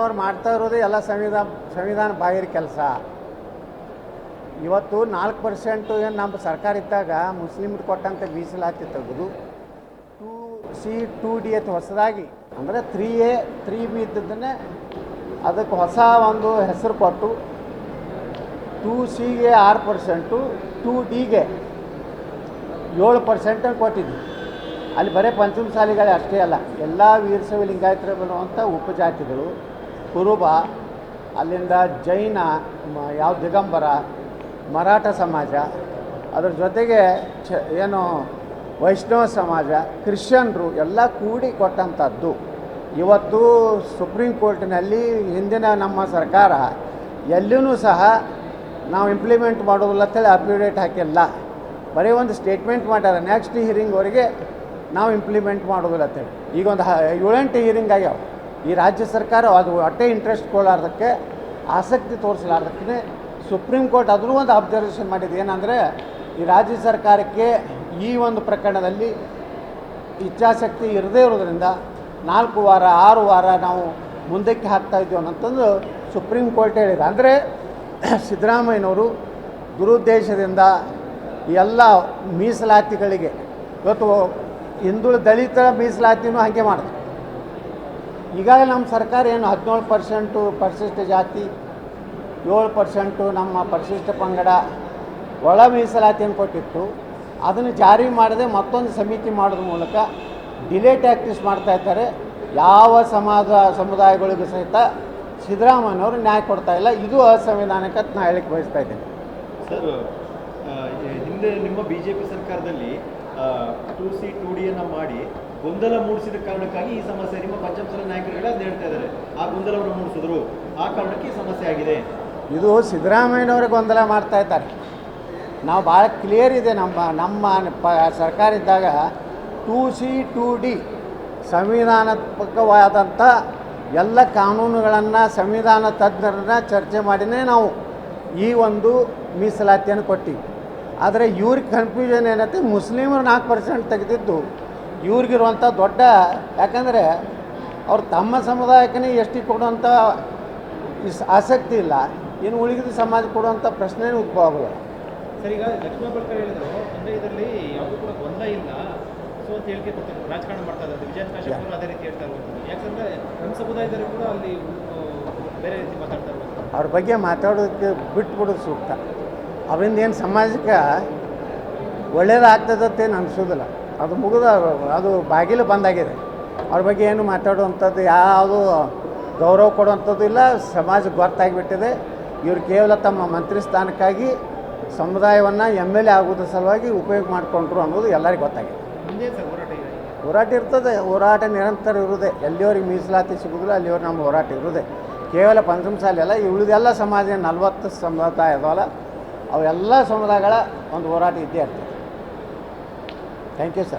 ಅವ್ರು ಮಾಡ್ತಾ ಇರೋದು ಎಲ್ಲ ಸಂವಿಧಾನ ಸಂವಿಧಾನ ಬಾಹಿರ ಕೆಲಸ. ಇವತ್ತು ನಾಲ್ಕು ಪರ್ಸೆಂಟ್ ಏನು ನಮ್ಮ ಸರ್ಕಾರ ಇದ್ದಾಗ ಮುಸ್ಲಿಮ್ರು ಕೊಟ್ಟಂತ ಮೀಸಲಾತಿ ತೆಗೆದು ಟೂ ಸಿ, ಟೂ ಡಿ ಅಂತ ಹೊಸದಾಗಿ. ಅಂದರೆ ತ್ರೀ ಎ ತ್ರೀ ಬಿ ಇದ್ದದ್ದನ್ನೇ ಅದಕ್ಕೆ ಹೊಸ ಒಂದು ಹೆಸರು ಕೊಟ್ಟು ಟೂ ಸಿಗೆ ಆರು ಪರ್ಸೆಂಟು, ಟೂ ಡಿಗೆ ಏಳು ಪರ್ಸೆಂಟ್ ಕೊಟ್ಟಿದ್ವಿ. ಅಲ್ಲಿ ಬರೀ ಪಂಚಮಸಾಲಿಗಳೇ ಅಷ್ಟೇ ಅಲ್ಲ, ಎಲ್ಲ ವೀರಶೈವ ಲಿಂಗಾಯತರು ಬರುವಂಥ ಉಪಜಾತಿಗಳು. ಕುರುಬ, ಅಲ್ಲಿಂದ ಜೈನ ಯಾವ ದಿಗಂಬರ, ಮರಾಠ ಸಮಾಜ, ಅದ್ರ ಜೊತೆಗೆ ಚ, ಏನು ವೈಷ್ಣವ ಸಮಾಜ, ಕ್ರಿಶ್ಚಿಯನ್ರು ಎಲ್ಲ ಕೂಡಿ ಕೊಟ್ಟಂಥದ್ದು. ಇವತ್ತು ಸುಪ್ರೀಂ ಕೋರ್ಟಿನಲ್ಲಿ ಹಿಂದಿನ ನಮ್ಮ ಸರ್ಕಾರ ಎಲ್ಲೂ ಸಹ ನಾವು ಇಂಪ್ಲಿಮೆಂಟ್ ಮಾಡೋದಿಲ್ಲ ಅಂತೇಳಿ ಅಫಿಡೇಟ್ ಹಾಕಿಲ್ಲ. ಬರೀ ಒಂದು ಸ್ಟೇಟ್ಮೆಂಟ್ ಮಾಡ್ಯಾರ ನೆಕ್ಸ್ಟ್ ಹಿಯರಿಂಗ್ವರೆಗೆ ನಾವು ಇಂಪ್ಲಿಮೆಂಟ್ ಮಾಡೋದಿಲ್ಲ ಅಂತೇಳಿ ಈಗ ಒಂದು ಏಳೆಂಟು ಹಿಯರಿಂಗ್ ಆಗ್ಯಾವ. ಈ ರಾಜ್ಯ ಸರ್ಕಾರ ಅದು ಒಟ್ಟೆ ಇಂಟ್ರೆಸ್ಟ್ ಕೊಡಲಾರ್ದಕ್ಕೆ ಆಸಕ್ತಿ ತೋರಿಸಲಾರ್ದಕ್ಕೆ ಸುಪ್ರೀಂ ಕೋರ್ಟ್ ಅದನ್ನು ಒಂದು ಅಬ್ಸರ್ವೇಷನ್ ಮಾಡಿದೆ. ಏನಂದರೆ, ಈ ರಾಜ್ಯ ಸರ್ಕಾರಕ್ಕೆ ಈ ಒಂದು ಪ್ರಕರಣದಲ್ಲಿ ಇಚ್ಛಾಶಕ್ತಿ ಇರದೇ ಇರೋದ್ರಿಂದ ನಾಲ್ಕು ವಾರ, ಆರು ವಾರ ನಾವು ಮುಂದಕ್ಕೆ ಹಾಕ್ತಾ ಇದ್ದೀವಿ ಸುಪ್ರೀಂ ಕೋರ್ಟ್ ಹೇಳಿದೆ. ಅಂದರೆ, ಸಿದ್ದರಾಮಯ್ಯನವರು ದುರುದ್ದೇಶದಿಂದ ಎಲ್ಲ ಮೀಸಲಾತಿಗಳಿಗೆ ಇವತ್ತು ಹಿಂದುಳಿದ ದಲಿತ ಮೀಸಲಾತಿನೂ ಹಾಗೆ ಮಾಡಿದ್ರು. ಈಗಾಗಲೇ ನಮ್ಮ ಸರ್ಕಾರ ಏನು ಹದಿನೇಳು ಪರ್ಸೆಂಟು ಪರಿಶಿಷ್ಟ ಜಾತಿ, ಏಳು ಪರ್ಸೆಂಟು ನಮ್ಮ ಪರಿಶಿಷ್ಟ ಪಂಗಡ ಒಳ ಮೀಸಲಾತಿಯನ್ನು ಕೊಟ್ಟಿತ್ತು. ಅದನ್ನು ಜಾರಿ ಮಾಡದೆ ಮತ್ತೊಂದು ಸಮಿತಿ ಮಾಡೋದ್ರ ಮೂಲಕ ಡಿಲೇ ಟ್ಯಾಕ್ಟಿಸ್ ಮಾಡ್ತಾ ಇದ್ದಾರೆ. ಯಾವ ಸಮಾಜ, ಸಮುದಾಯಗಳಿಗೂ ಸಹಿತ ಸಿದ್ದರಾಮಯ್ಯನವರು ನ್ಯಾಯ ಕೊಡ್ತಾ ಇಲ್ಲ. ಇದು ಅಸಂವಿಧಾನಕ್ಕೆ ನಾನು ಹೇಳಕ್ಕೆ ಬಯಸ್ತಾ ಇದ್ದೀನಿ. ಸರ್ ಹಿಂದೆ ನಿಮ್ಮ ಬಿ ಜೆ ಪಿ ಸರ್ಕಾರದಲ್ಲಿ ಟು ಸಿ ಟು ಡಿಯನ್ನು ಮಾಡಿ ಗೊಂದಲ ಮೂಡಿಸಿದ ಕಾರಣಕ್ಕಾಗಿ ಈ ಸಮಸ್ಯೆ ನಿಮ್ಮ ಪಂಚಮಸಾಲ ನಾಯಕರುಗಳೇ ಅದನ್ನ ಹೇಳ್ತಾ ಇದ್ದಾರೆ. ಆ ಗೊಂದಲವನ್ನು ಮೂಡಿಸಿದ್ರು. ಆ ಕಾರಣಕ್ಕೆ ಸಮಸ್ಯೆ ಆಗಿದೆ. ಇದು ಸಿದ್ದರಾಮಯ್ಯನವರೇ ಗೊಂದಲ ಮಾಡ್ತಾ ಇದ್ದಾರೆ. ನಾವು ಭಾಳ ಕ್ಲಿಯರ್ ಇದೆ ನಮ್ಮ ನಮ್ಮ ಪ, ಸರ್ಕಾರ ಇದ್ದಾಗ ಟು ಸಿ ಟು ಡಿ ಸಂವಿಧಾನಾತ್ಮಕವಾದಂಥ ಎಲ್ಲ ಕಾನೂನುಗಳನ್ನು, ಸಂವಿಧಾನ ತಜ್ಞರನ್ನ ಚರ್ಚೆ ಮಾಡಿನೇ ನಾವು ಈ ಒಂದು ಮೀಸಲಾತಿಯನ್ನು ಕೊಟ್ಟಿವಿ. ಆದರೆ ಇವ್ರಿಗೆ ಕನ್ಫ್ಯೂಷನ್ ಏನೈತೆ ಮುಸ್ಲಿಮರು ನಾಲ್ಕು ಪರ್ಸೆಂಟ್ ತೆಗೆದಿದ್ದು ಇವ್ರಿಗಿರುವಂಥ ದೊಡ್ಡ ಯಾಕಂದರೆ ಅವ್ರು ತಮ್ಮ ಸಮುದಾಯಕ್ಕೆ ಎಷ್ಟು ಕೊಡುವಂಥ ಆಸಕ್ತಿ ಇಲ್ಲ. ಇನ್ನು ಉಳಿದ ಸಮಾಜ ಕೊಡುವಂಥ ಪ್ರಶ್ನೆ ಉದ್ಭವ ಆಗೋಲ್ಲ. ಸರ್ ಈಗ ಲಕ್ಷ್ಮಣ ಬಳ್ಕರ್ ಹೇಳಿದ್ರು ಅಂದರೆ ಇದರಲ್ಲಿ ಯಾವುದೂ ಕೂಡ ಗೊಂದಲ ಇಲ್ಲ. ಸೊ ಅಂತ ಹೇಳಿಕೆ ಕೊಡ್ತಾರೆ ರಾಜಕಾರಣ ಮಾಡ್ತಾ ಇದ್ದಾರೆ. ವಿಜಯ ಅವರು ಅದೇ ರೀತಿ ಹೇಳ್ತಾ ಇರುವಂಥದ್ದು ಯಾಕಂದರೆ ನಮ್ಮ ಸಮುದಾಯದಲ್ಲಿ ಕೂಡ ಅಲ್ಲಿ ಬೇರೆ ರೀತಿ ಮಾತಾಡ್ತಾ ಇರುವಂಥದ್ದು ಅವ್ರ ಬಗ್ಗೆ ಮಾತಾಡೋದಕ್ಕೆ ಬಿಟ್ಬಿಡೋದು ಸೂಕ್ತ. ಅವರಿಂದ ಏನು ಸಮಾಜಕ್ಕೆ ಒಳ್ಳೇದಾಗ್ತದಂತೇನು ಅನಿಸೋದಿಲ್ಲ. ಅದು ಮುಗಿದ ಅದು ಬಾಗಿಲು ಬಂದಾಗಿದೆ. ಅವ್ರ ಬಗ್ಗೆ ಏನು ಮಾತಾಡುವಂಥದ್ದು ಯಾವುದು ಗೌರವ ಕೊಡುವಂಥದ್ದು ಇಲ್ಲ ಸಮಾಜಕ್ಕೆ ಗೊತ್ತಾಗಿಬಿಟ್ಟಿದೆ ಇವರು ಕೇವಲ ತಮ್ಮ ಮಂತ್ರಿ ಸ್ಥಾನಕ್ಕಾಗಿ ಸಮುದಾಯವನ್ನು ಎಂ ಎಲ್ ಎ ಆಗೋದ್ರ ಸಲುವಾಗಿ ಉಪಯೋಗ ಮಾಡಿಕೊಂಡ್ರು ಅನ್ನೋದು ಎಲ್ಲರಿಗೂ ಗೊತ್ತಾಗಿದೆ. ಹೋರಾಟ ಇರ್ತದೆ ಹೋರಾಟ ನಿರಂತರ ಇರುವುದೇ. ಎಲ್ಲಿಯವ್ರಿಗೆ ಮೀಸಲಾತಿ ಸಿಗೋದಿಲ್ಲ ಅಲ್ಲಿಯವ್ರು ನಮ್ಮ ಹೋರಾಟ ಇರುವುದೇ. ಕೇವಲ ಪಂಚಮಸಾಲಿ ಅಲ್ಲ ಉಳಿದೆಲ್ಲ ಸಮಾಜ ನಲ್ವತ್ತು ಸಮುದಾಯ ಅದಾವಲ್ಲ ಅವೆಲ್ಲ ಸಮುದಾಯಗಳ ಒಂದು ಹೋರಾಟ ಇದ್ದೇ ಇರ್ತದೆ. Thank you sir